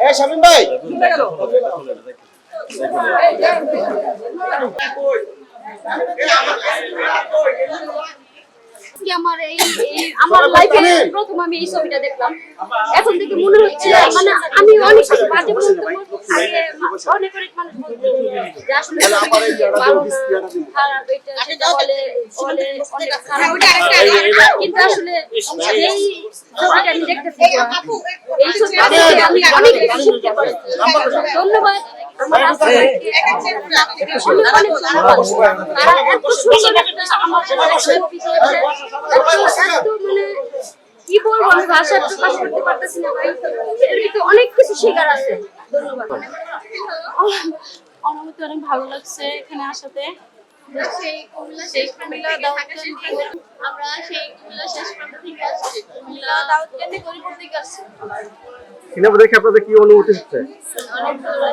এ শামিম ভাই। আজকে আমার এই আমার লাইফে প্রথম আমি এই ছবিটা দেখলাম। এখন থেকে মনে হচ্ছে মানে আমি অনেক কিছু বাজে বলতে আগে অনেক অনেক মানুষ বলতো যে আসলে ছবিটা ভালো না, খারাপ এটা সেটা বলে বলে অনেক খারাপ। কিন্তু আসলে এই ছবিটা আমি দেখতেছি এই ছবিটা আমি অনেক শিখতে পারছি। ধন্যবাদ। এত মানে কি বলব আমি ভাষায় প্রকাশ করতে পারতেছি না ভাই। এর ভিতরে অনেক কিছু শেখার আছে। ধন্যবাদ অনুভূতি অনেক ভালো লাগছে এখানে আসাতে। আমরা সেই কুমিল্লা শেষ প্রান্ত থেকে আসছি। কুমিল্লা থেকে আসছি। সিনেমা দেখে আপনাদের কি অনুভূতি হচ্ছে? অনেক ভালো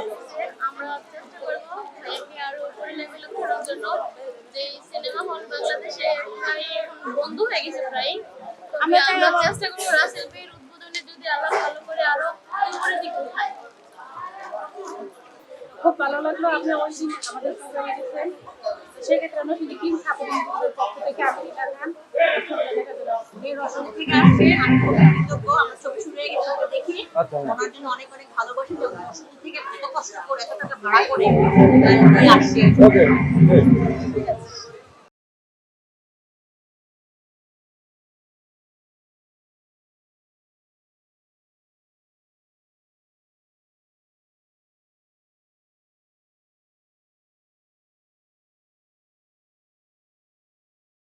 চেষ্টা করব। ভাইয়াকে আরও উপরে লেভেলে করার জন্য। যে সিনেমা হল বাংলাদেশে প্রায় বন্ধ হয়ে গেছে প্রায়। আমরা চেষ্টা করব রাসেল ভাইয়ের উদ্বোধনে যদি আবার ভালো করে আরও উপরের দিকে উঠায়। খুব ভালো লাগল। আপনি ওই আমাদের প্রোগ্রামে গেছেন সেক্ষেত্রে আমরা শুধু কিং ঠাকুর পক্ষ থেকে আপনি জানান এই রসগোল্লা থেকে আসে আমি খুব কৃতজ্ঞ আমার ছবি শুরু হয়ে গেছে দেখি। ওনার জন্য অনেক অনেক ভালোবাসি যখন থেকে এত কষ্ট করে এত টাকা ভাড়া করে নিয়ে